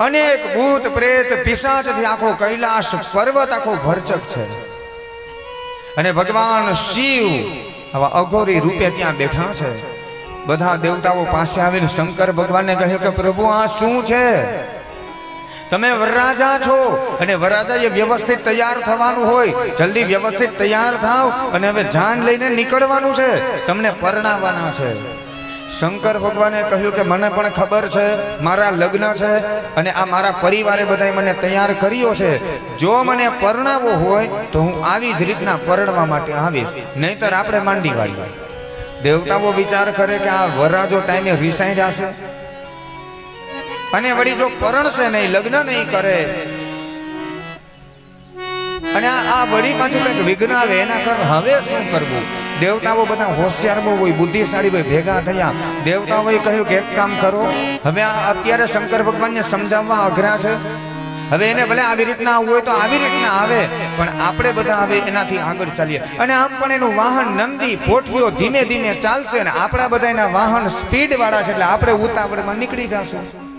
અનેક ભૂત, પ્રેત પિશાચથી આખો કૈલાશ પર્વત, આખો ભરચક છે. અને ભગવાન શિવ આવા અઘોરી રૂપે ત્યાં બેઠા છે. બધા દેવતાઓ પાસે આવીને શંકર ભગવાનને કહે કે, પ્રભુ, આ શું છે? તમે વરરાજા છો અને વરરાજાએ વ્યવસ્થિત તૈયાર થવાનું હોય. જલ્દી વ્યવસ્થિત તૈયાર થાવ અને હવે જાન લઈને નીકળવાનું છે. તમને પરણાવવાના છે. શંકર ભગવાને કહ્યું કે, મને પણ ખબર છે, મારા લગ્ન છે અને આ મારા પરિવારે બધાય મને તૈયાર કર્યો છે. જો મને પરણાવવો હોય, તો હું આવી જ રીતના પરણવા માટે આવીશ. નહીતર આપણે માંડી વાળી દેવતાઓ વિચાર કરે કે, આ વરરાજો ટાઈમે રિસાઈ જશે. અને વળી જો પરણશે નહીં, લગ્ન નહીં કરે, અને આ વળી પાછું કંઈક વિઘ્ન આવે, એના કરતા હવે શું કરવું? દેવતાઓ બધા હોશિયાર બહુ હોય, બુદ્ધિશાળી હોય, ભેગા થયા. દેવતાઓએ કહ્યું કે એક કામ કરો, હવે આ અત્યારે શંકર ભગવાનને સમજાવવા અઘરા છે. હવે એને ભલે આવી રીતના આવવું હોય તો આવી રીતના આવે, પણ આપણે બધા હવે એનાથી આગળ ચાલીએ. અને આમ પણ એનું વાહન નંદી, પોઠીઓ ધીમે ધીમે ચાલશે ને આપણા બધા એના વાહન સ્પીડ વાળા છે, એટલે આપણે ઉતાવળમાં નીકળી જશું.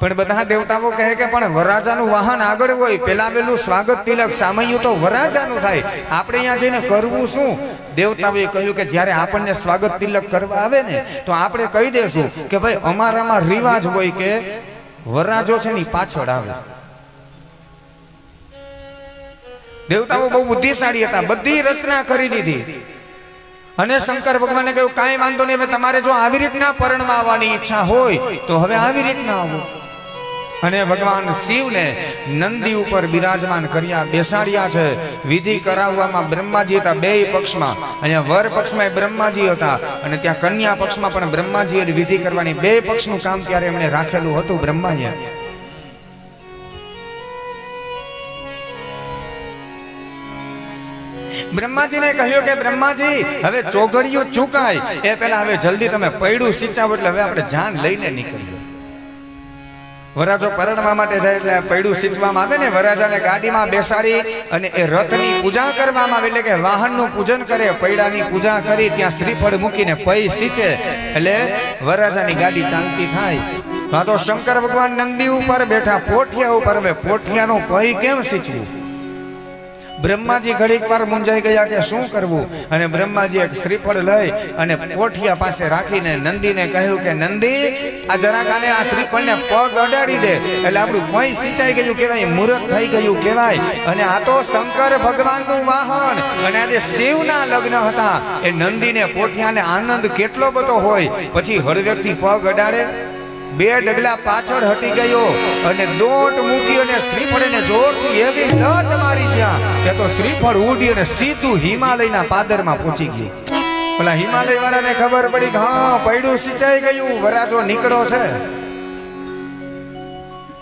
પણ બધા દેવતાઓ કહે કે, પણ વરરાજાનું વાહન આગળ હોય, પેલા પેલું સ્વાગત તિલક, સામયું તો વરરાજાનું થાય. આપણે અહીંયા જઈને કરવું શું? દેવતાઓએ કહ્યું કે, જ્યારે આપણને સ્વાગત તિલક કરવા આવે ને, તો આપણે કહી દેશું કે, ભાઈ, અમારામાં રિવાજ હોય કે, વરરાજો છે ને પાછળ આવે. દેવતાઓ બહુ બુદ્ધિશાળી હતા, બધી રચના કરી દીધી. અને શંકર ભગવાને કહ્યું, કાંઈ વાંધો નહીં, હવે તમારે જો આવી રીતના પરણમાં આવવાની ઈચ્છા હોય, તો હવે આવી રીતના આવો. અને ભગવાન શિવને નંદી ઉપર બિરાજમાન કર્યા, બેસાડ્યા છે. વિધિ કરાવવામાં બ્રહ્માજી હતા બે પક્ષમાં. અહીંયા વર પક્ષમાં બ્રહ્માજી હતા અને ત્યાં કન્યા પક્ષમાં પણ બ્રહ્માજીએ વિધિ કરવાની બે પક્ષનું કામ ત્યારે એમણે રાખેલું હતું બ્રહ્માએ બ્રહ્માજીને કહ્યું કે બ્રહ્માજી, હવે ચોઘડિયું ચૂકાય. એ પહેલા હવે જલ્દી તમે પૈડું સિંચાવ એટલે હવે આપણે જાન લઈને નીકળીએ. વરાજો પરણવા માટે જાય એટલે પૈડું સિંચવામાં આવે ને, વરાજાને ગાડીમાં બેસાડી અને એ રથની પૂજા કરવામાં આવે એટલે કે વાહનનું પૂજન કરે, પૈડાની પૂજા કરી, ત્યાં શ્રીફળ મૂકીને પૈ સિંચે એટલે વરાજાની ગાડી ચાલતી થાય. તો તો શંકર ભગવાન નંદી ઉપર બેઠા, પોઠિયા ઉપર, હવે પોઠિયાનો પૈ કેમ સિંચવું? બ્રહ્માજી ઘડીક વાર મૂંઝાઈ ગયા કે શું કરવું? અને બ્રહ્માજી એક શ્રીફળ લઈ અને પોઠિયા પાસે રાખીને નંદીને કહ્યું કે, નંદી, આ જરાક આને આ શ્રીફળને પગ અડાડી દે. એટલે આપણું મય સિંચાઈ ગયું કહેવાય મુહૂર્ત થઈ ગયું કહેવાય. અને આ તો શંકર ભગવાનનું વાહન. અને આજે શિવના લગ્ન હતા. એ નંદીને પોઠિયાને આનંદ કેટલો બધો હોય. પછી હળવેકથી પગ અડાડે. બે ડગલા પાછળ હટી ગયો અને દોટ મૂકી અને શ્રીફળ ને જોરથી એવી લત મારી જ્યાં. કે તો શ્રીફળ ઉડી અને સીધું હિમાલયના પાદરમાં પહોંચી ગયું. પેલા હિમાલય વાળાને ખબર પડી કે હા, પૈડું સિંચાઈ ગયું, વરાજો નીકળો છે.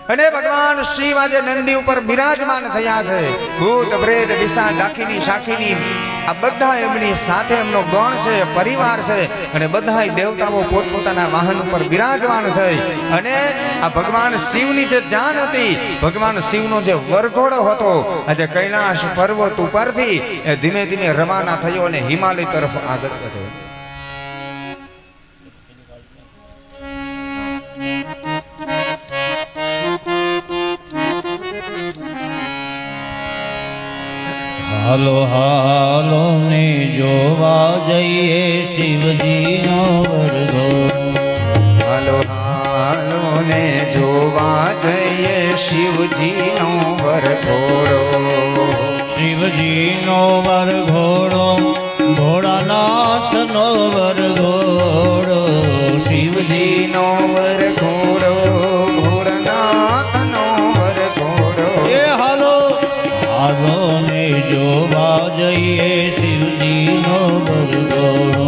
અને ભગવાન શિવ આજે નંદી ઉપર બિરાજમાન થયા છે. ભૂત પ્રેત વિષા ડાકીની શાખીની આ બધા એમની સાથે એમનો ગણ છે, પરિવાર છે અને બધા દેવતાઓ પોતપોતાના વાહન ઉપર બિરાજમાન થઈ. અને આ ભગવાન શિવની જે જાન હતી, ભગવાન શિવનો જે વરઘોડો હતો, આજે કૈલાશ પર્વત ઉપરથી ધીમે ધીમે રવાના થયો અને હિમાલય તરફ આગળ વધ્યો. હાલો હાલો ને જોવા જઈએ શિવજીનો વરઘો. હાલો હાલો ને જોવા જઈએ શિવજીનો વરઘોડો. શિવજીનો વરઘોડો ભોળાનાથનો વરઘોડો. શિવજીનો જઈએ શિવજીનો વરઘોડો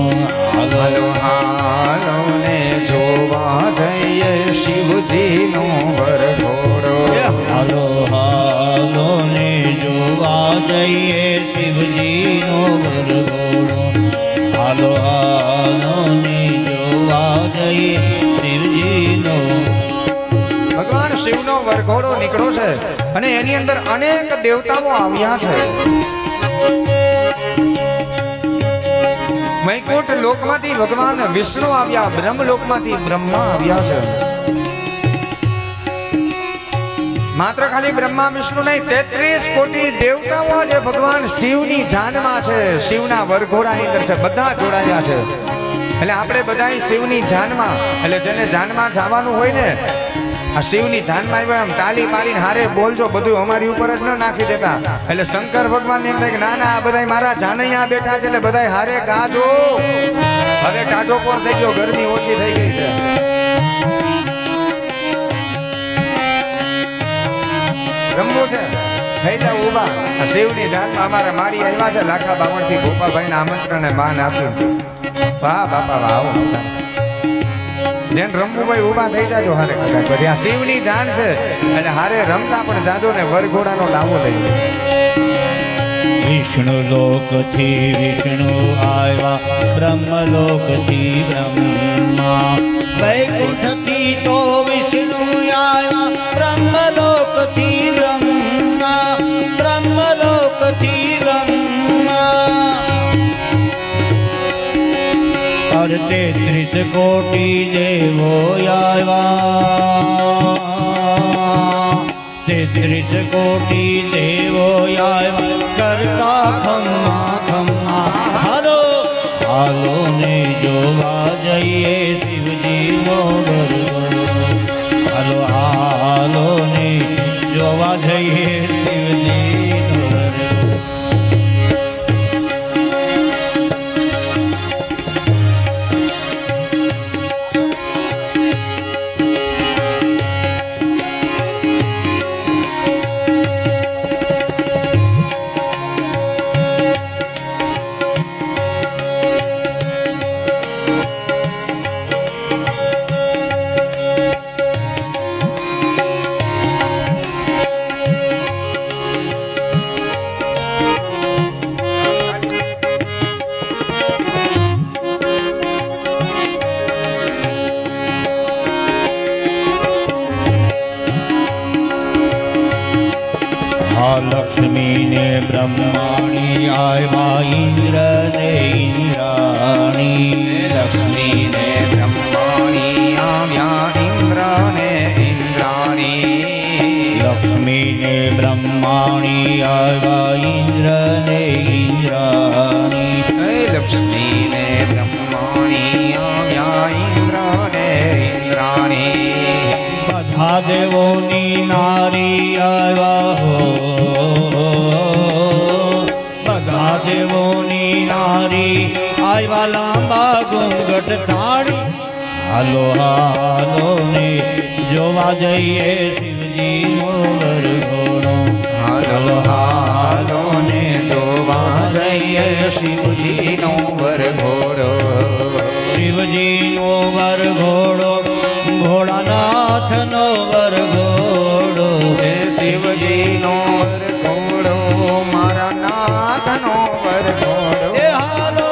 હાલો હાલો ને જોવા જઈએ શિવજીનો વરઘોડો. એ હાલો હાલો ને જોવા જઈએ શિવજીનો ભરઘોડો હાલો હાલો ને જોવા જઈએ શિવજીનો. ભગવાન શિવનો વરઘોડો નીકળ્યો છે અને એની અંદર અનેક દેવતાઓ આવ્યા છે. વૈકુંઠ લોકમાંથી ભગવાન વિષ્ણુ આવ્યા બ્રહ્મ લોકમાંથી બ્રહ્મા આવ્યા છે. માત્ર ખાલી બ્રહ્મા, વિષ્ણુ નહીં, તેત્રીસ કોટી દેવતાઓ જે ભગવાન શિવની જાનમાં છે. શિવના વરઘોડાની અંદર છે, બધા જોડાયા છે. એટલે આપણે બધા શિવની જાનમાં, એટલે જેને જાનમાં જવાનું હોય ને આ શિવની જાનમાં આવ્યા આમ તાલી પાડીને હારે બોલજો, બધું અમારી ઉપર જ ન નાખી દેતા. એટલે શંકર ભગવાન એમ થાય કે, ના ના, આ બધા મારા જાનૈયા બેઠા છે, એટલે બધા હારે ગાજો. હવે ટાઢો કોર થઈ ગયો? ગરમી ઓછી થઈ ગઈ છે. રમવું છે? થઈ જાવ ઊભા શિવની જાનમાં અમારા માળી આવ્યા છે, લાખા બાવણથી ગોપાલભાઈને આમંત્રણ માન આપ્યું. વાહ, બાપા, વાહ, આવો. જેન રમવું હોય ઊભા થઈ જાજો હારે. કદાચ પછી આ શિવની જાન છે એટલે હારે રમતા પણ જાજો ને વરઘોડાનો લાવો લઈ વિષ્ણુ લોકથી વિષ્ણુ આવ્યા બ્રહ્મ લોકથી બ્રહ્મા તેત્રીસ કોટી દેવો આવ્યા. તેત્રીસ કોટી દેવો આવ્યા. કરતા ખમ્મા ખમ્મા હાલો હાલો ને જોવા જઈએ શિવજી નો હાલો હાલો ને જોવા જઈએ દેવોની નારી આવ્યા હો બધા દેવોની નારી આવ્યા લાંબા ઘૂંઘટ તાળી હાલો હાલો ને જોવા જઈએ શિવજીનો વરઘોડો હાલો હાલો ને જોવા જઈએ શિવજીનો વરઘોડો શિવજીનો વરઘોડો ભોળાનાથનો વરઘોડો. હે શિવજીનો વરઘોડો મારા નાથનો વરઘોડો. એ હાલો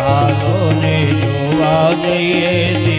હાલો ને જોવા જઈએ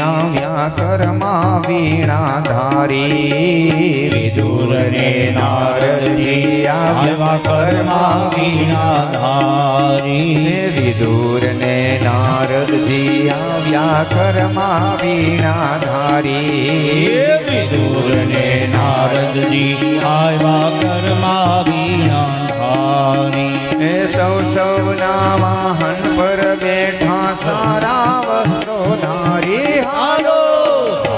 આવ્યા કરમાં વીણા ધારી વિદુર ને નારદજી આવ્યા કરમાં વીણા ધારી વિદુર ને નારદજી આવ્યા કરમાં વીણા ધારી વિદુર ને નારદજી આવ્યા કર્મા વીણા ધારી એ સૌ સૌના વાહન પર બેઠા સારા વસ્ત્રો ધારી હાલો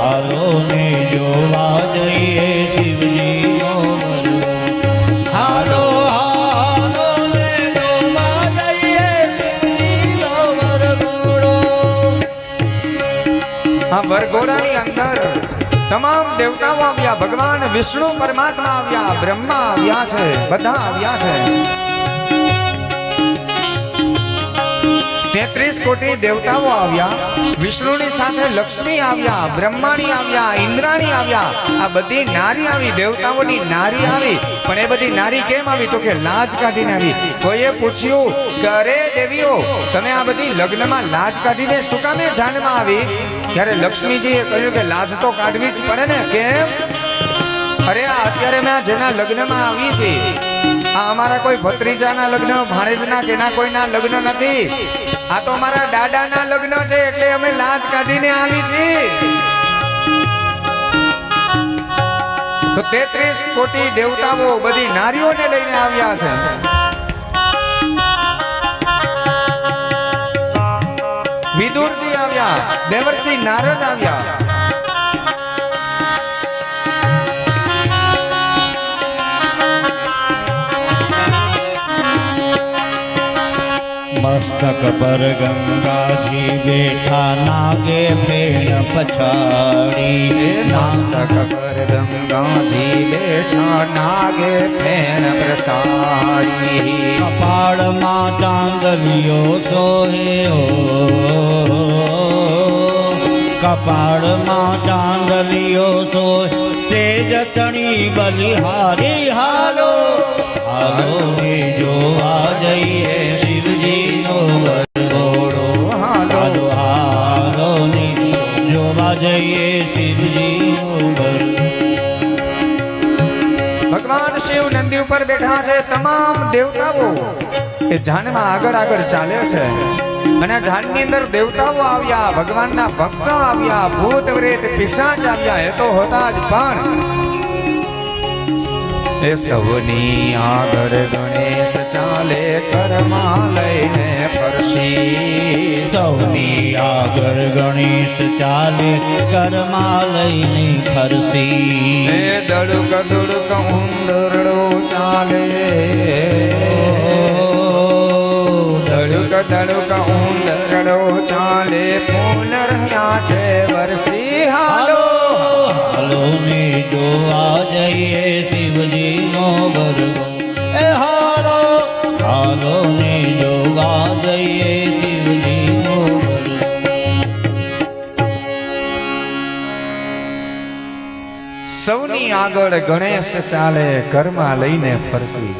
હાલો ને જોવા જઈએ શિવજીનો વરઘોડો. હાલો હાલો ને જોવા જઈએ શિવજીનો વરઘોડો. આ વરઘોડાની અંદર તમામ દેવતાઓ આવ્યા, ભગવાન, વિષ્ણુ, પરમાત્મા આવ્યા, બ્રહ્મા આવ્યા છે, બધા આવ્યા છે. તેત્રીસ કોટી દેવતાઓ આવ્યા, વિષ્ણુની સાથે લક્ષ્મી આવ્યા, બ્રહ્માણી આવ્યા, ઇન્દ્રાણી આવ્યા. આ બધી નારી આવી, દેવતાઓની નારી આવી. પણ એ બધી નારી કેમ આવી? તો કે લાજ કાઢીને આવી. કોઈએ પૂછ્યું, કે અરે દેવીઓ, તમે આ બધી લગ્નમાં લાજ કાઢીને શું કામે જાનમાં આવી? ત્યારે લક્ષ્મીજીએ કહ્યું કે લાજ તો કાઢવી જ પડે ને, કેમ? અરે આ અત્યારે મેં જેના લગ્નમાં આવી છે, આ અમારા કોઈ ભત્રીજાના લગ્ન, ભાણેજના કે કોઈના લગ્ન નથી. આ તો અમારા દાદાના લગ્ન છે, એટલે અમે લાજ કાઢીને આવી છીએ. તો તેત્રીસ કોટી દેવતાઓ બધી નારીઓને લઈને આવ્યા છે. વિદુરજી આવ્યા. દેવર્ષિ નારદ આવ્યા. મસ્તક પર ગંગાજી બેઠા નાગે ફેણ પછાડી મસ્તક પર ગંગાજી બેઠા નાગે ફેણ પ્રસાડી કપાળમાં ચાંદલિયો સોહે કપાળમાં ચાંદલિયો સોહે તેજ તણી બલિહારી હાલો હાલો જોવા જઈએ જઈએ શિવજી ભગવાન શિવ નંદી ઉપર બેઠા છે તમામ દેવતાઓ. એ જાનમાં આગળ આગળ ચાલે છે. અને ઝાડની અંદર દેવતાઓ આવ્યા, ભગવાનના ભક્તો આવ્યા, ભૂત, પ્રેત, પિશાચ આવ્યા, એ તો હતા જ પણ એ સૌની આગળ ગણેશ ચાલે કરમાં લઈને ફરશી. સૌની આગળ ગણેશ ચાલે કરમાં લઈને ફરશી. એ દડુક દુડક ઉંદરડો ચાલે. દડુક દડુક ઉંદરડો ચાલે. ફૂલ રહ્યા છે વરસી હાલો. હાલો ને જોવા જઈએ સૌની આગળ ગણેશ ચાલે, ઘરમાં લઈને ફરસી.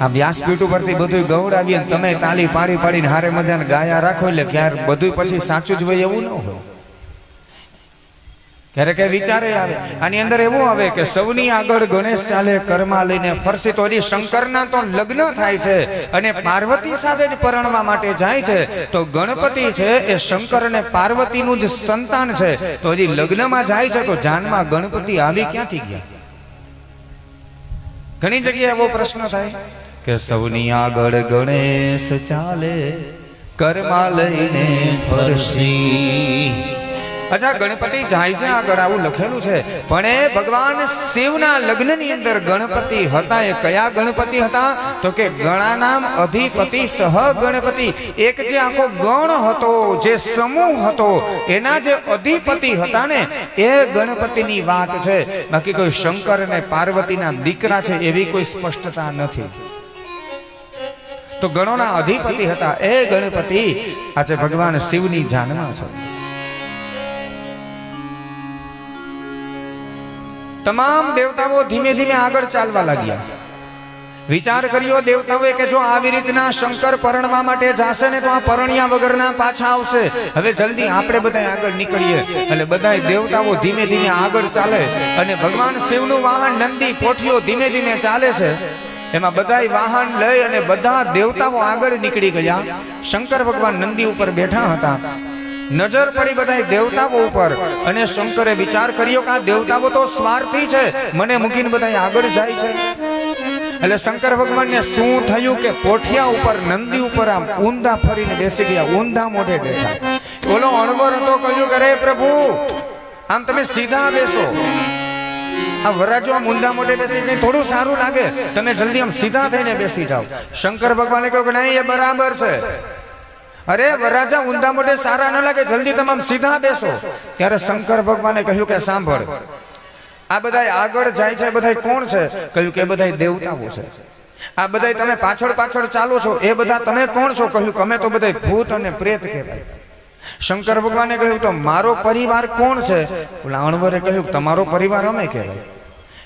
આ વ્યાસપીઠ ઉપરથી બધું ગૌડાવીએ તમે તાલી પાડી પાડીને હારે મજાને ગાયા રાખો એટલે ક્યારે બધું પછી સાચું જ હોય એવું ન હોય. ક્યારેક કે વિચારે આવે. આની અંદર એવું આવે કે સૌની આગળ ગણેશ ચાલે કર્મા લઈને ફરસી તો હજી શંકરના તો લગ્ન થાય છે અને પાર્વતી સાથે જ પરણવા માટે જાય છે. તો ગણપતિ છે એ શંકર અને પાર્વતીનું જ સંતાન છે. તો હજી લગ્નમાં જાય છે તો જાનમાં ગણપતિ આવી ક્યાંથી ગયા? ઘણી જગ્યાએ એવો પ્રશ્ન થાય કે સૌની આગળ ગણેશ ચાલે કર્મા લઈને ફરસી અચ્છા, ગણપતિ જાય છે આગળ, આવું લખેલું છે. પણ એ ભગવાન શિવના લગ્નની અંદર ગણપતિ હતા. એ કયા ગણપતિ હતા? તો કે ગણાનામ અધિપતિ સહ ગણપતિ. એક જે આખો ગણ હતો, જે સમૂહ હતો, એના જે અધિપતિ હતા ને, એ ગણપતિની વાત છે. બાકી કોઈ શંકર અને પાર્વતીના દીકરા છે એવી કોઈ સ્પષ્ટતા નથી. તો ગણોના અધિપતિ હતા. એ ગણપતિ આજે ભગવાન શિવની જાનમાં છે. તમામ દેવતાઓ ધીમે ધીમે આગળ ચાલવા લાગ્યા. વિચાર કર્યો દેવતાઓએ કે જો આવી રીતના શંકર પરણવા માટે જાશે ને તો આ પરણ્યા વગરના પાછા આવશે. હવે જલ્દી આપણે બધા આગળ નીકળીએ. એટલે બધા દેવતાઓ ધીમે ધીમે આગળ ચાલે અને ભગવાન શિવનું વાહન નંદી પોઠીઓ ધીમે ધીમે ચાલે છે. એમાં બધા વાહન લઈ અને બધા દેવતાઓ આગળ નીકળી ગયા. શંકર ભગવાન નંદી ઉપર બેઠા હતા. નજર પડી બધા દેવતાઓ ઉપર. અને શંકરે વિચાર કર્યો કે આ દેવતાઓ તો સ્વાર્થી છે. મને મૂકીને બધા આગળ જાય છે. એટલે શંકર ભગવાનને શું થયું કે પોઠિયા ઉપર, નંદી ઉપર આમ ઊંધા ફરીને બેસી ગયા, ઊંધા મોઢે બેઠા. બોલો અણગોર તો કહ્યું કે રે પ્રભુ, આમ તમે સીધા બેસો. આ વરાજો આમ ઊંધા મોઢે બેસી નહીં થોડું સારું લાગે. તમે જલ્દી આમ સીધા થઈને બેસી જાઓ. શંકર ભગવાને કહ્યું કે, નહીં, એ બરાબર છે. અરે, વરરાજા ઊંધા મોઢે સારા ન લાગે, જલ્દી તમામ સીધા બેસો. ત્યારે શંકર ભગવાને કહ્યું કે, સાંભળ, આ બધા આગળ જાય છે બધા કોણ છે? કહ્યું કે બધા દેવતાઓ છે. આ બધા તમે પાછળ પાછળ ચાલો છો, એ બધા તમે કોણ છો? કહ્યું કે, અમે તો બધા ભૂત અને પ્રેત કહેવાય. શંકર ભગવાને કહ્યું, તો મારો પરિવાર કોણ છે? ઓલા કહ્યું તમારો પરિવાર અમે કહેવાય.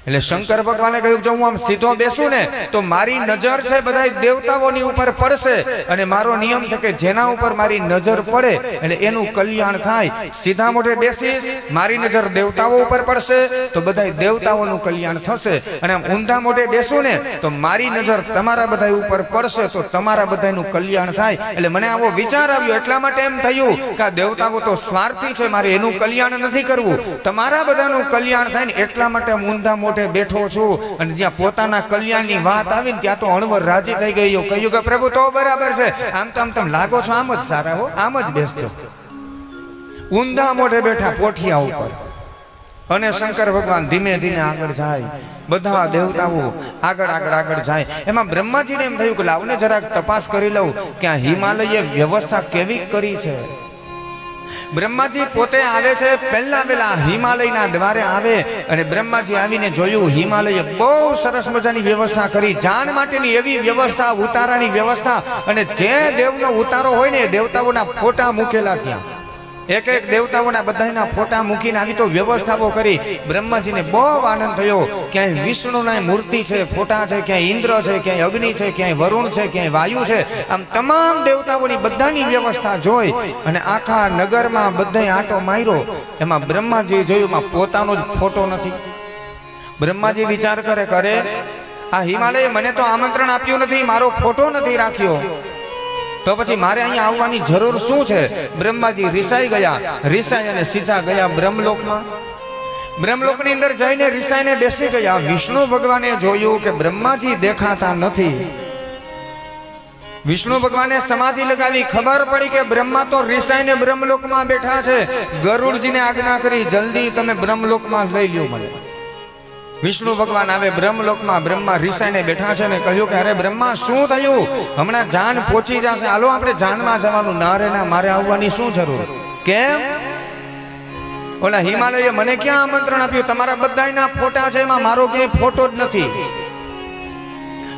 એટલે શંકર ભગવાને કહ્યું જો હું આમ સીધો બેસું ને, તો મારી નજર છે બધા દેવતાઓની ઉપર પડશે અને મારો નિયમ છે કે જેના ઉપર મારી નજર પડે, એટલે એનું કલ્યાણ થાય. સીધા મોઢે બેસીશ, મારી નજર દેવતાઓ ઉપર પડશે, તો બધા દેવતાઓનું કલ્યાણ થશે. અને આમ ઊંધા મોઢે બેસું ને, તો મારી નજર તમારા બધા ઉપર પડશે, તો તમારા બધાનું કલ્યાણ થાય. એટલે મને આવો વિચાર આવ્યો, એટલા માટે એમ થયું કે આ દેવતાઓ તો સ્વાર્થી છે, મારે એનું કલ્યાણ નથી કરવું. તમારા બધાનું કલ્યાણ થાય ને, એટલા માટે ઊંધા મોઢે બેઠો છું અને જ્યાં પોતાના કલ્યાણની વાત આવી ત્યાં તો અણવર રાજી થઈ ગયો કહ્યું કે પ્રભુ, તો બરાબર છે. આમ તો આમ તમે લાગો છો, આમ જ સારા હો, આમ જ બેસજો ઊંધા મોઢે બેઠા પોઠિયા ઉપર. અને શંકર ભગવાન ધીમે ધીમે આગળ જાય. બધા દેવતાઓ આગળ આગળ આગળ જાય. એમાં બ્રહ્માજીને એમ થયું કે લાવને જરાક તપાસ કરી લઉં કે આ હિમાલયે વ્યવસ્થા કેવી કરી છે. બ્રહ્માજી પોતે આવે છે. પહેલા વેલા હિમાલયના દ્વારે આવે અને બ્રહ્માજી આવીને જોયું, હિમાલયે બહુ સરસ મજાની વ્યવસ્થા કરી. જાન માટેની એવી વ્યવસ્થા, ઉતારાની વ્યવસ્થા અને જે દેવનો ઉતારો હોય ને દેવતાઓના ફોટા મૂકેલા ત્યાં. એક એક દેવતાઓના બધાના ફોટા મૂકીને આવી તો વ્યવસ્થાઓ કરી. બ્રહ્માજીને બહુ આનંદ થયો. ક્યાંય વિષ્ણુના મૂર્તિ છે, ફોટા છે, ક્યાંય ઇન્દ્ર છે, ક્યાંય અગ્નિ છે, ક્યાંય વરુણ છે, ક્યાંય વાયુ છે. આમ તમામ દેવતાઓની બધાની વ્યવસ્થા જોઈ અને આખા નગરમાં બધાય આંટો માર્યો. એમાં બ્રહ્માજી જોયું, એમાં પોતાનો જ ફોટો નથી. બ્રહ્માજી વિચાર કરે કરે, આ હિમાલયે મને તો આમંત્રણ આપ્યું નથી, મારો ફોટો નથી રાખ્યો. તો પછી મારે અહીંયા આવવાની જરૂર શું છે? બ્રહ્માજી રિસાઈ ગયા. રિસાઈ અને સીધા ગયા બ્રહ્મલોકમાં. બ્રહ્મલોકની અંદર જઈને રિસાઈને બેસી ગયા. વિષ્ણુ ભગવાને જોયું કે બ્રહ્માજી દેખાતા નથી. વિષ્ણુ ભગવાને સમાધિ લગાવી ખબર પડી કે બ્રહ્મા તો રિસાઈને બ્રહ્મલોકમાં બેઠા છે. ગરુડજીને આજ્ઞા કરી, જલ્દી તમે બ્રહ્મલોકમાં લઈ લ્યો મને. વિષ્ણુ ભગવાન આવે બ્રહ્મલોકમાં, બ્રહ્મા રિસાઈને બેઠા છે ને કહ્યું કે, અરે બ્રહ્મા, શું થયું? હમણાં જાન પહોંચી જશે. હાલો, આપણે જાનમાં જવાનું. ના ના, મારે આવવાની શું જરૂર? કેમ? ઓલા હિમાલયે મને ક્યાં આમંત્રણ આપ્યું? તમારા બધાના ફોટા છે, એમાં મારો ક્યાંય ફોટો જ નથી.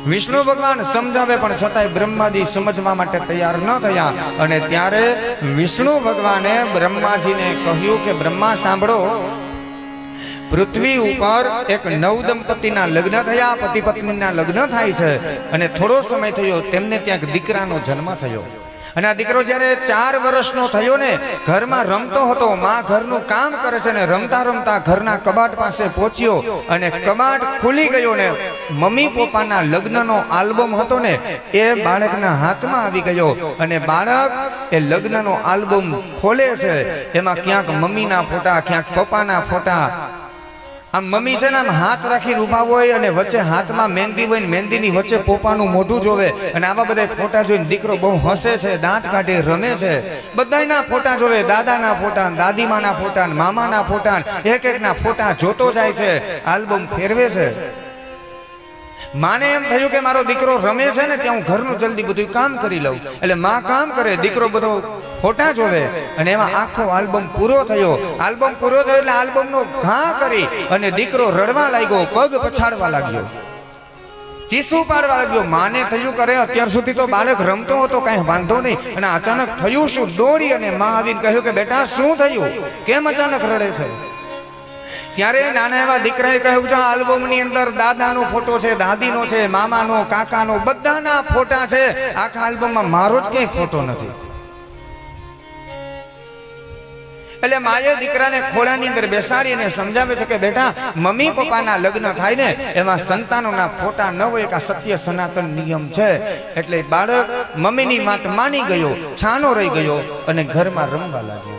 વિષ્ણુ ભગવાન સમજાવે, પણ છતાંય બ્રહ્માજી સમજવા માટે તૈયાર ન થયા. અને ત્યારે વિષ્ણુ ભગવાને બ્રહ્માજીને કહ્યું કે, બ્રહ્મા, સાંભળો પૃથ્વી ઉપર એક નવ દંપતીના લગ્ન થયા, પતિ પત્નીના લગ્ન થાય છે. અને થોડો સમય થયો, તેમને ત્યાં દીકરાનો જન્મ થયો. અને આ દીકરો જ્યારે ચાર વર્ષનો થયો ને, ઘરમાં રમતો હતો, માં ઘરનું કામ કરે છે ને, રમતા રમતા ઘરના કબાટ પાસે પહોંચ્યો અને કબાટ ખુલી ગયો ને, મમ્મી પપ્પાના લગ્નનો આલ્બમ હતો ને, એ બાળકના હાથમાં આવી ગયો. અને બાળક એ લગ્નનો આલ્બમ ખોલે છે, એમાં ક્યાંક મમ્મીના ફોટા, ક્યાંક પપ્પાના ફોટા આમ મમ્મી છે ને આમ હાથ રાખીને ઊભા હોય અને વચ્ચે હાથમાં મહેંદી હોય ને મહેંદીની વચ્ચે પોપાનું મોઢું જોવે અને આવા બધા ફોટા જોઈને દીકરો બહુ હસે છે, દાંત કાઢે, રમે છે. બધાયના ફોટા જોવે, દાદાના ફોટા, દાદીમાના ફોટા મામાના ફોટા ને એક એકના ફોટા જોતો જાય છે. આલ્બમ ફેરવે છે. માને એમ થયું કે મારો દીકરો રમે છે ને ત્યાં હું ઘરનું જલ્દી બધું કામ કરી લઉં. એટલે માં કામ કરે, દીકરો બધો ફોટા જોવે અને એમાં આખો આલ્બમ પૂરો થયો. આલ્બમ પૂરો થયો એટલે આલ્બમનો ઘા કરી અને દીકરો રડવા લાગ્યો, પગ પછાડવા લાગ્યો. ચીસું પાડવા લાગ્યો. માને થયું કરે અત્યાર સુધી તો બાળક રમતો હતો, કાંઈ વાંધો નહીં. અને અચાનક થયું શું? દોડી અને માં આવીને કહ્યું કે બેટા, શું થયું? કેમ અચાનક રડે છે? ત્યારે નાના એવા દીકરાએ કહ્યું છે આલ્બમની અંદર દાદાનો ફોટો છે, દાદીનો છે, મામાનો, કાકાનો, બધાના ફોટા છે, આખા આલ્બમમાં મારો જ ક્યાંય ફોટો નથી. એટલે માએ દીકરાને ખોળાની અંદર બેસાડીને સમજાવે છે કે, બેટા, મમ્મી પપ્પાના લગ્ન થાય ને, એમાં સંતાનોના ફોટા ન હોય, એક આ સત્ય સનાતન નિયમ છે. એટલે બાળક મમ્મીની વાત માની ગયો, છાનો રહી ગયો અને ઘરમાં રમવા લાગ્યો.